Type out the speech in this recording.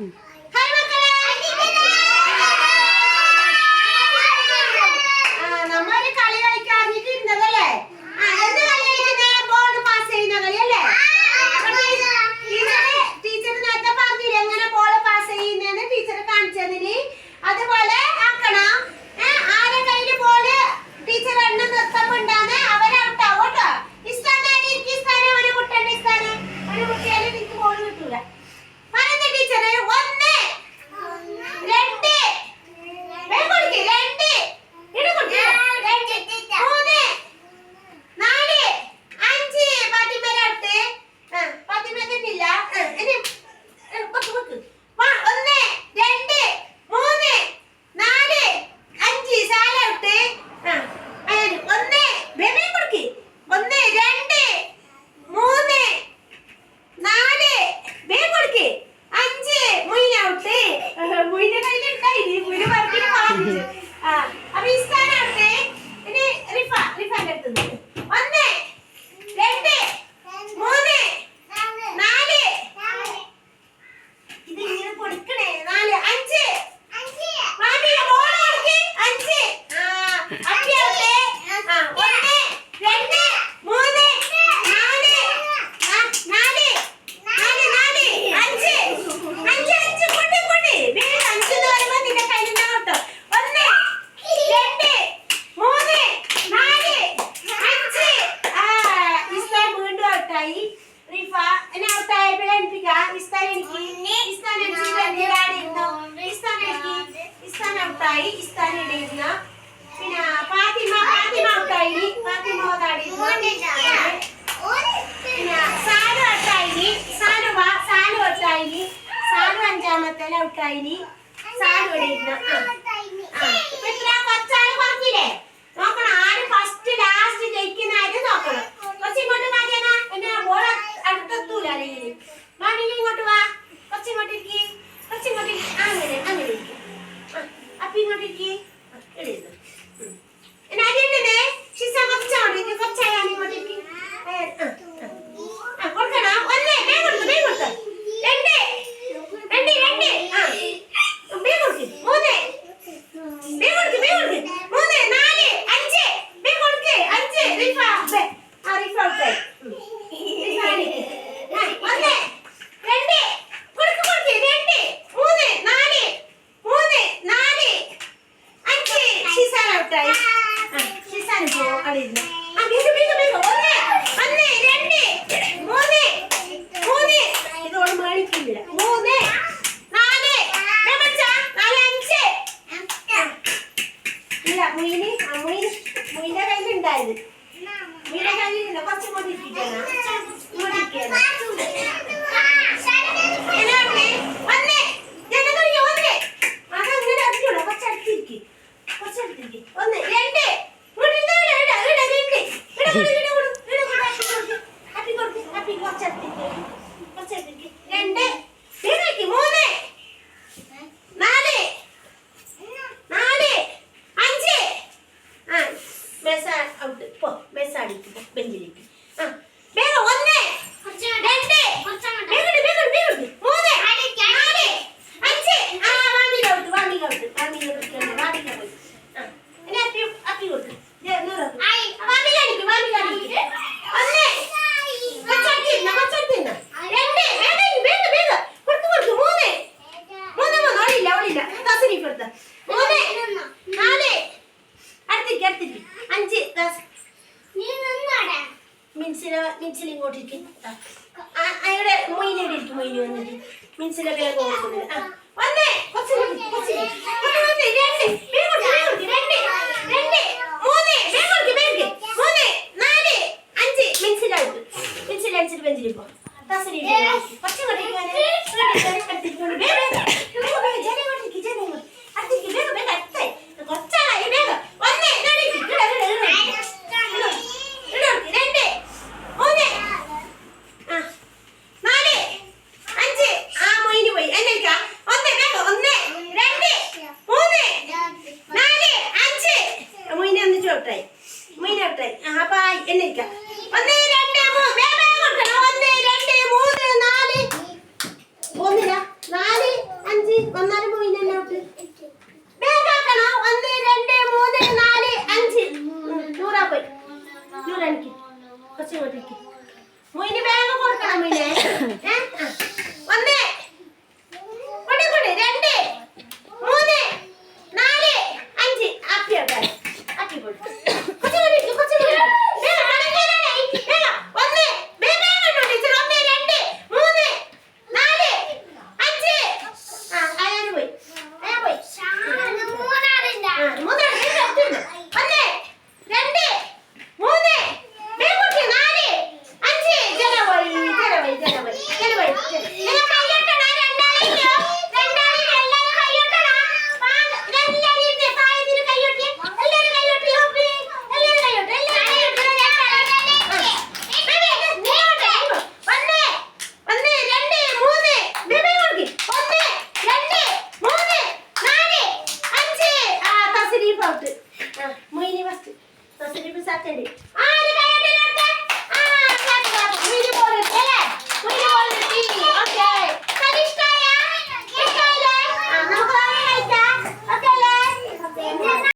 Hmm. മിഠായി ഇസ്താനിടയിരുന്ന പിന്നെ ഫാത്തിമ ഫാത്തിമ ഒട്ടായി ഫാത്തിമ പിന്നെ സാലു ഒട്ടായി സാലു സാലു ഉണ്ടായി സാനു അഞ്ചാമത്തെ ഒട്ടായി സാലു ഇടയിരുന്ന ഇത്ര കുറച്ചാൾ കുറഞ്ഞില്ലേ നോക്കണം ആര് ഫസ്റ്റ് ലാസ്റ്റ് ജയിക്കുന്ന ആര് നോക്കണം. കുറച്ചിങ്ങോട്ട് Community. ഔട്ട്. പോ ബസ് അടിക്കും ബെഞ്ചിലേക്ക്. മിൻസില മിൻസിൽ ഇങ്ങോട്ട് ഇരിക്കും അയാളുടെ മൊയിനോട് ഇരിക്കും മൊയിന് വന്നിട്ട്. മിൻസിലെ ബാഗ് കൊടുക്കുന്നത് വന്നേ കുറച്ച് കുറച്ച് മിൻസിലടിച്ചിട്ട് ബെഞ്ചിലിപ്പോ കുറച്ച് ഇങ്ങോട്ടേക്ക്. മൊയിന് ബാഗ് കൊടുക്കണം മൊയിനെ. ഒന്ന്. കൊടി കൊടി. രണ്ട്. മൂന്ന്. നാല്. അഞ്ച്. ആപ്പിയോട്ടെ ആക്കി കൊടുക്കും.